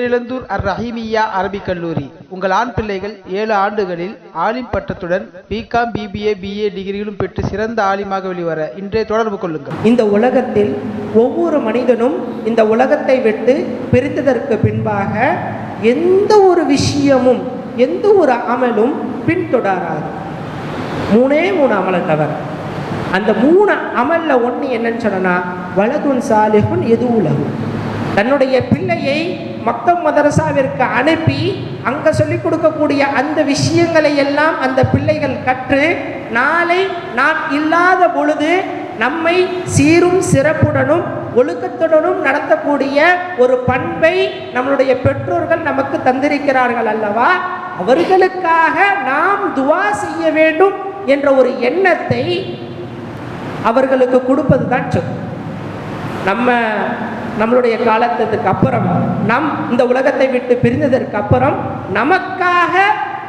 பேரிழந்தூர் அர் ரஹீமியா அரபிக் கல்லூரி. உங்கள் ஆண் பிள்ளைகள் ஏழு ஆண்டுகளில் ஆலிம் பட்டத்துடன் பிகாம் பிபிஏ பிஏ டிகிரிகளும் பெற்று சிறந்த ஆலிமாக வெளிவர இன்றே தொடர்பு கொள்ளுங்கள். இந்த உலகத்தில் ஒவ்வொரு மனிதனும் இந்த உலகத்தை விட்டு பிரித்ததற்கு பின்பாக எந்த ஒரு விஷயமும் எந்த ஒரு அமலும் பின்தொடராது. மூணே மூணு அமலை தவிர. அந்த மூணு அமல்ல ஒன்று என்னன்னு சொன்னால் வலதுன் சாலிஹுன் எது உலகம் தன்னுடைய பிள்ளையை மக்கம் மதரசாவிற்கு அனுப்பி அங்கே சொல்லிக் கொடுக்கக்கூடிய அந்த விஷயங்களை எல்லாம் அந்த பிள்ளைகள் கற்று நாளை நான் இல்லாத பொழுது நம்மை சீரும் சிறப்புடனும் ஒழுக்கத்துடனும் நடத்தக்கூடிய ஒரு பண்பை நம்மளுடைய பெற்றோர்கள் நமக்கு தந்திருக்கிறார்கள் அல்லவா? அவர்களுக்காக நாம் துவா செய்ய வேண்டும் என்ற ஒரு எண்ணத்தை அவர்களுக்கு கொடுப்பது தான் சொல். நம்ம நம்மளுடைய காலத்துக்கு அப்புறம் நம் இந்த உலகத்தை விட்டு பிரிந்ததற்கு அப்புறம் நமக்காக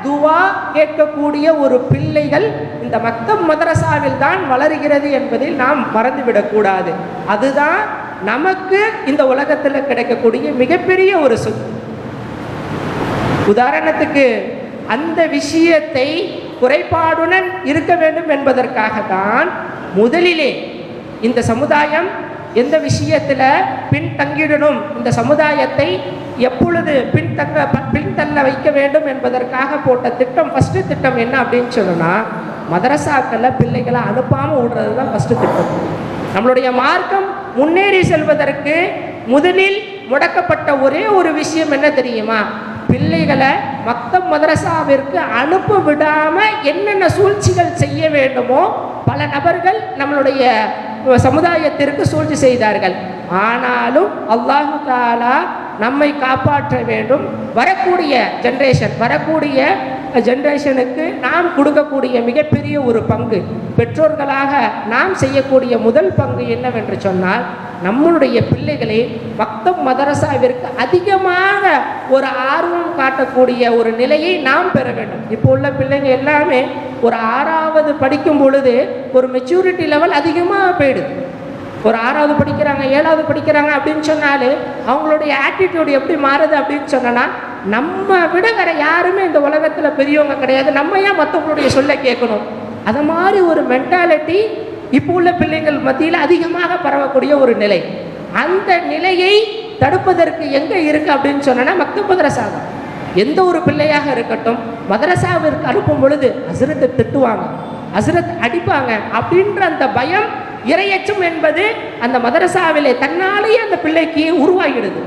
துவா கேட்கக்கூடிய ஒரு பிள்ளைகள் இந்த மக்தம் மதரசாவில் தான் வளர்கிறது என்பதில் நாம் மறந்துவிடக்கூடாது. அதுதான் நமக்கு இந்த உலகத்தில் கிடைக்கக்கூடிய மிகப்பெரிய ஒரு சொத்து. உதாரணத்துக்கு அந்த விஷயத்தை குறைபாடுடன் இருக்க வேண்டும் என்பதற்காக தான் முதலிலே இந்த சமுதாயம் எந்த விஷயத்தில் பின்தங்கிடணும்? இந்த சமுதாயத்தை எப்பொழுது பின்தங்க பின்தள்ள வைக்க வேண்டும் என்பதற்காக போட்ட திட்டம் ஃபஸ்ட்டு திட்டம் என்ன அப்படின்னு சொல்லணும்னா மதரசாக்களில் பிள்ளைகளை அனுப்பாமல் விடுறது தான் ஃபஸ்ட்டு திட்டம். நம்மளுடைய மார்க்கம் முன்னேறி செல்வதற்கு முதலில் முடக்கப்பட்ட ஒரே ஒரு விஷயம் என்ன தெரியுமா? பிள்ளைகளை மக்தம் மதரசாவிற்கு அனுப்ப விடாமல் என்னென்ன சூழ்ச்சிகள் செய்ய வேண்டுமோ பல நபர்கள் நம்மளுடைய சமுதாயத்திற்கு சூழ்ச்சி செய்தார்கள். ஆனாலும் அல்லாஹு தாலா நம்மை காப்பாற்ற வேண்டும். வரக்கூடிய ஜென்ரேஷன் வரக்கூடிய ஜென்ரேஷனுக்கு நாம் கொடுக்கக்கூடிய மிகப்பெரிய ஒரு பங்கு பெற்றோர்களாக நாம் செய்யக்கூடிய முதல் பங்கு என்னவென்று சொன்னால் நம்மளுடைய பிள்ளைகளை மக்தம் மதரசாவிற்கு அதிகமாக ஒரு ஆர்வம் காட்டக்கூடிய ஒரு நிலையை நாம் பெற வேண்டும். இப்போ உள்ள பிள்ளைங்க எல்லாமே ஒரு ஆறாவது படிக்கும் பொழுது ஒரு மெச்சூரிட்டி லெவல் அதிகமாக போயிடுது. ஒரு ஆறாவது படிக்கிறாங்க ஏழாவது படிக்கிறாங்க அப்படின்னு சொன்னாலே அவங்களுடைய ஆட்டிடியூட் எப்படி மாறுது அப்படின்னு சொன்னால் நம்ம விட வேற யாருமே இந்த உலகத்தில் பெரியவங்க கிடையாது. நம்ம ஏன் மற்றவங்களுடைய சொல்ல கேட்கணும்? அது மாதிரி ஒரு மென்டாலிட்டி இப்போ உள்ள பிள்ளைங்கள் மத்தியில் அதிகமாக பரவக்கூடிய ஒரு நிலை. அந்த நிலையை தடுப்பதற்கு எங்கே இருக்குது அப்படின்னு சொன்னோன்னா மக்த மதரசா தான். எந்த ஒரு பிள்ளையாக இருக்கட்டும் மதரசாவிற்கு அனுப்பும் பொழுது அசுரத்தை திட்டுவாங்க அசுரத் அடிப்பாங்க அப்படின்ற அந்த பயம் இரையச்சம் என்பது அந்த மதரசாவிலே தன்னாலேயே அந்த பிள்ளைக்கு உருவாகிடுது.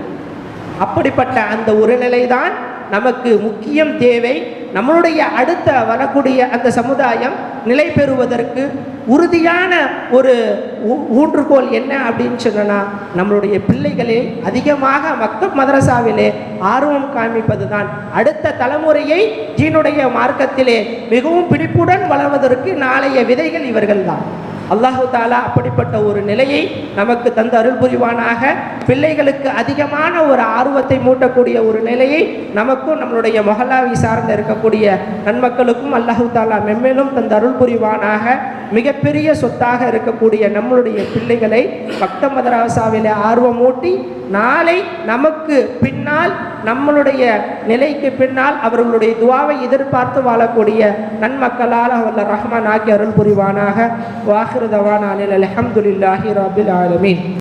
அப்படிப்பட்ட அந்த ஒரு நிலைதான் நமக்கு முக்கியம் தேவை. நம்மளுடைய அடுத்த வரக்கூடிய அந்த சமுதாயம் நிலை பெறுவதற்கு உறுதியான ஒரு ஊ- ஊன்றுகோல் என்ன அப்படின்னு சொன்னா நம்மளுடைய பிள்ளைகளே அதிகமாக மக்தப் மதரசாவிலே ஆர்வம் காண்பிப்பது தான் அடுத்த தலைமுறையை ஜீனுடைய மார்க்கத்திலே மிகவும் பிடிப்புடன் வளர்வதற்கு நாளைய விதைகள் இவர்கள்தான். அல்லாஹு தாலா அப்படிப்பட்ட ஒரு நிலையை நமக்கு தந்து அருள் புரிவானாக. பிள்ளைகளுக்கு அதிகமான ஒரு ஆர்வத்தை மூட்டக்கூடிய ஒரு நிலையை நமக்கும் நம்மளுடைய மொஹல்லாவை சார்ந்த இருக்கக்கூடிய நன்மக்களுக்கும் அல்லாஹு தாலா மென்மேலும் தந்து அருள் புரிவானாக. மிகப்பெரிய சொத்தாக இருக்கக்கூடிய நம்மளுடைய பிள்ளைகளை பக்த மதராசாவிலே ஆர்வமூட்டி நாளை நமக்கு பின்னால் நம்மளுடைய நிலைக்கு பின்னால் அவர்களுடைய துவாவை எதிர்பார்த்து வாழக்கூடிய நன்மக்களால் அவல்ல ரஹ்மான் ஆக்கி அருள் புரிவானாக. வாஹிருதவான அலில் அலமதுல்லாஹி ரபில் ஆலமீன்.